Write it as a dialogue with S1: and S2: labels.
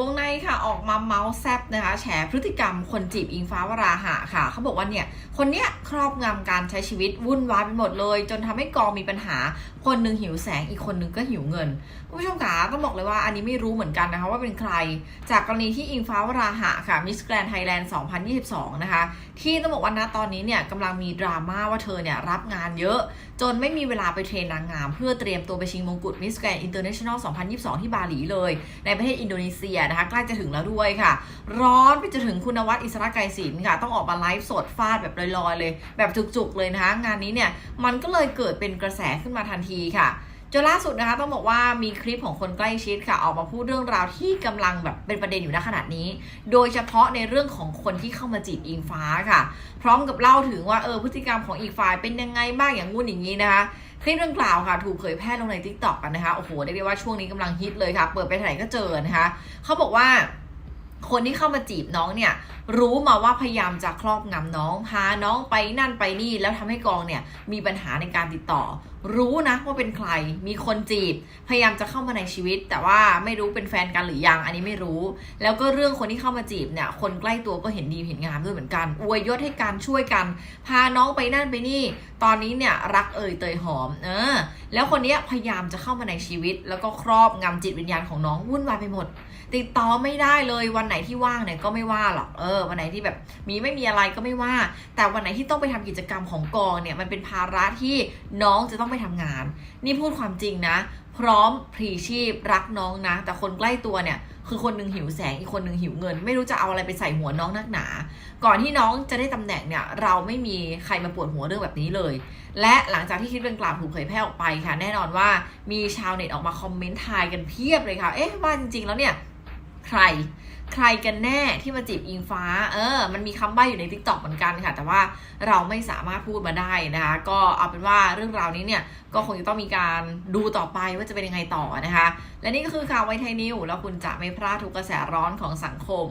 S1: วงในค่ะออกมาเมาส์แซบนะคะ แฉพฤติกรรมคนจีบอิงฟ้าวราหะค่ะ เขาบอกว่าเนี่ย คนเนี้ยครอบงำการใช้ชีวิตวุ่นวายไปหมดเลย จนทำให้กองมีปัญหา คนหนึ่งหิวแสงอีกคนหนึ่งก็หิวเงินคุณผู้ชมคะต้องบอกเลยว่าอันนี้ไม่รู้เหมือนกันนะคะว่าเป็นใคร จากกรณีที่อิงฟ้าวราหะค่ะมิสแกรนไทยแลนด์2022 นะคะ ที่ต้องบอกว่าณตอนนี้เนี่ยกำลังมีดราม่าว่าเธอเนี่ยรับงานเยอะ จนไม่มีเวลาไปเทรนนางงาม เพื่อเตรียมตัวไปชิงมงกุฎมิสแกรนอินเตอร์เนชั่นแนล2022 ที่บาหลีเลย ในประเทศอินโดนีเซียนะคะใกล้จะถึงแล้วด้วยค่ะ ร้อนไปจะถึงคุณวัดอิสระไกรศิลป์ค่ะ ต้องออกมาไลฟ์สดฟาดแบบลอยๆเลย แบบจุกๆเลยนะคะ งานนี้เนี่ยมันก็เลยเกิดเป็นกระแสขึ้นมาทันทีค่ะ จนล่าสุดนะคะ ต้องบอกว่ามีคลิปของคนใกล้ชิดค่ะ ออกมาพูดเรื่องราวที่กำลังแบบเป็นประเด็นอยู่ณขณะนี้ โดยเฉพาะในเรื่องของคนที่เข้ามาจีบอิงฟ้าค่ะ พร้อมกับเล่าถึงว่าเออพฤติกรรมของอีกฝ่ายเป็นยังไงบ้างอย่างงู้นอย่างนี้นะคะคลิปดังกล่าวค่ะ ถูกเผยแพร่ลงใน t ิ k t o k กันนะคะโอ้โหเรียกได้ว่าช่วงนี้กำลังฮิตเลยค่ะ เปิดไปไหนก็เจอนะคะเขาบอกว่า คนที่เข้ามาจีบน้องเนี่ยรู้มาว่าพยายามจะครอบงำน้องพาน้องไปนั่นไปนี่แล้วทำให้กองเนี่ยมีปัญหาในการติดต่อ รู้นะว่าเป็นใครมีคนจีบ พยายามจะเข้ามาในชีวิต แต่ว่าไม่รู้เป็นแฟนกันหรือยังอันนี้ไม่รู้ แล้วก็เรื่องคนที่เข้ามาจีบเนี่ยคนใกล้ตัวก็เห็นดีเห็นงามด้วยเหมือนกัน อวยยศให้การช่วยกัน พาน้องไปนั่นไปนี่ ตอนนี้เนี่ยรักเอ่ยเตยหอมเออแล้วคนเนี้ยพยายามจะเข้ามาในชีวิต แล้วก็ครอบงำจิตวิญญาณของน้องวุ่นวายไปหมด ติดต่อไม่ได้เลยวันันไหนที่ว่างเนี่ยก็ไม่ว่าหรอกเออ วันไหนที่แบบมีไม่มีอะไรก็ไม่ว่า แต่วันไหนที่ต้องไปทำกิจกรรมของกองเนี่ยมันเป็นภาระที่น้องจะต้องไปทำงาน นี่พูดความจริงนะ พร้อมพรีชีพรักน้องนะ แต่คนใกล้ตัวเนี่ยคือคนหนึ่งหิวแสงอีกคนหนึ่งหิวเงิน ไม่รู้จะเอาอะไรไปใส่หัวน้องนักหนา ก่อนที่น้องจะได้ตำแหน่งเนี่ย เราไม่มีใครมาปวดหัวเรื่องแบบนี้เลย และหลังจากที่คลิปดังกล่าวถูกเผยแพร่ออกไปค่ะ แน่นอนว่ามีชาวเน็ตออกมาคอมเมนต์ทายกันเพียบเลยค่ะ เอ๊ะว่าจริงๆแล้วเนี่ยใคร ใครกันแน่ที่มาจีบอิงฟ้า เออ มันมีคำใบ้อยู่ใน t ิ k t o k เหมือนกันค่ะ แต่ว่าเราไม่สามารถพูดมาได้นะคะ ก็เอาเป็นว่าเรื่องราวนี้เนี่ย ก็คงจะต้องมีการดูต่อไปว่าจะเป็นยังไงต่อนะคะ และนี่ก็คือข่าวไวไทยนิวแล้วคุณจะไม่พลาดทุกกระแสร้อนของสังคม